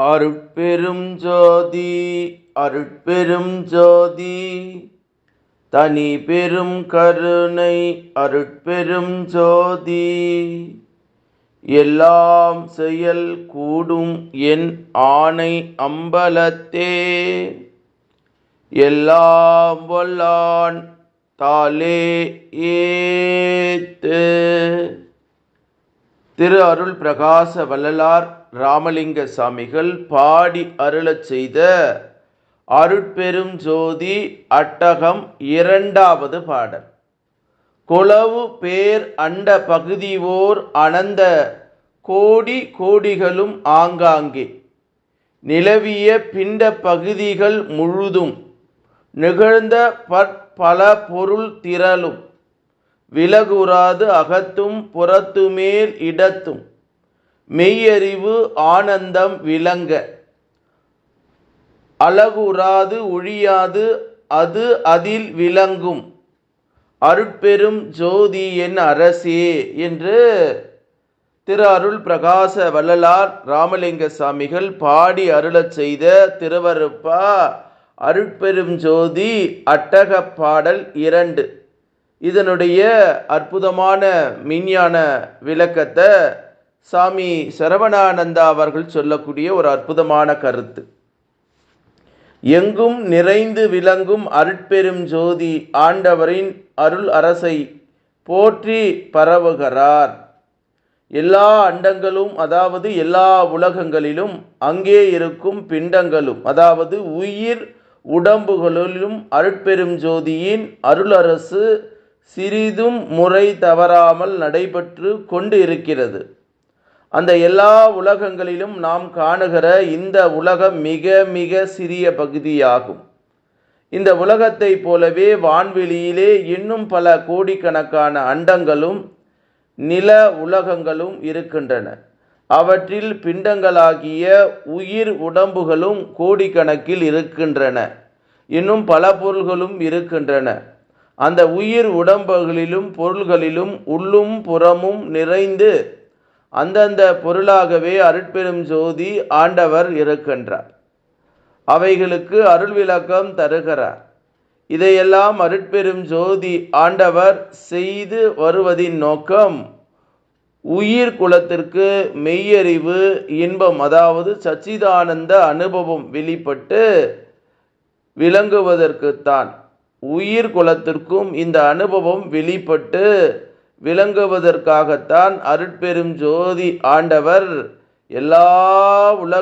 அருட்பெரும் ஜோதி அருட்பெரும் ஜோதி. தனி பெரும் கருணை அருட்பெரும் ஜோதி. எல்லாம் செயல் கூடும் என் ஆணை அம்பலத்தே. எல்லாம் வல்லான் தாலே ஏத்து. திரு அருள் பிரகாச வள்ளலார் ராமலிங்க சாமிகள் பாடி அருளச் செய்த அருட்பெரும் ஜோதி அட்டகம் இரண்டாவது பாடல். குளவு பேர் அண்ட பகுதிவோர் அனந்த கோடி கோடிகளும் ஆங்காங்கே. நிலவிய பிண்ட பகுதிகள் முழுதும் நிகழ்ந்த பற்பல பொருள் திரளும். விலகுறாது அகத்தும் புறத்துமேல் இடத்தும். மெய்யறிவு ஆனந்தம் விளங்க. அழகுறாது ஒழியாது அது அதில் விளங்கும். அருட்பெரும் ஜோதி என் அரசே என்று திரு அருள் பிரகாச வள்ளலார் ராமலிங்க சாமிகள் பாடி அருளச் செய்த திருவருப்பா அருட்பெரும் ஜோதி அட்டக பாடல் இரண்டு. இதனுடைய அற்புதமான மின்ஞான விளக்கத்தை சாமி சரவணானந்தா அவர்கள் சொல்லக்கூடிய ஒரு அற்புதமான கருத்து. எங்கும் நிறைந்து விளங்கும் அருட்பெரும் ஜோதி ஆண்டவரின் அருள் அரசை போற்றி பரவுகிறார். எல்லா அண்டங்களும் அதாவது எல்லா உலகங்களிலும் அங்கே இருக்கும் பிண்டங்களும் அதாவது உயிர் உடம்புகளிலும் அருட்பெரும் ஜோதியின் அருளரசு சிறிதும் முறை தவறாமல் நடைபெற்று கொண்டு இருக்கிறது அந்த எல்லா உலகங்களிலும் நாம் காணுகிற இந்த உலகம் மிக மிக சிறிய பகுதியாகும். இந்த உலகத்தைப் போலவே வான்வெளியிலே இன்னும் பல கோடிக்கணக்கான அண்டங்களும் நில உலகங்களும் இருக்கின்றன. அவற்றில் பிண்டங்களாகிய உயிர் உடம்புகளும் கோடிக்கணக்கில் இருக்கின்றன. இன்னும் பல பொருள்களும் இருக்கின்றன. அந்த உயிர் உடம்புகளிலும் பொருள்களிலும் உள்ளும் புறமும் நிறைந்து அந்தந்த பொருளாகவே அருட்பெரும் ஜோதி ஆண்டவர் இருக்கின்றார். அவைகளுக்கு அருள் விளக்கம் தருகிறார். இதையெல்லாம் அருட்பெரும் ஜோதி ஆண்டவர் செய்து வருவதின் நோக்கம் உயிர் குலத்திற்கு மெய்யறிவு இன்பம் அதாவது சச்சிதானந்த அனுபவம் வெளிப்பட்டு விளங்குவதற்குத்தான் உயிர் குலத்திற்கும் இந்த அனுபவம் வெளிப்பட்டு விளங்குவதற்காகத்தான் அருட்பெரும் ஜோதி ஆண்டவர். எல்லா உலக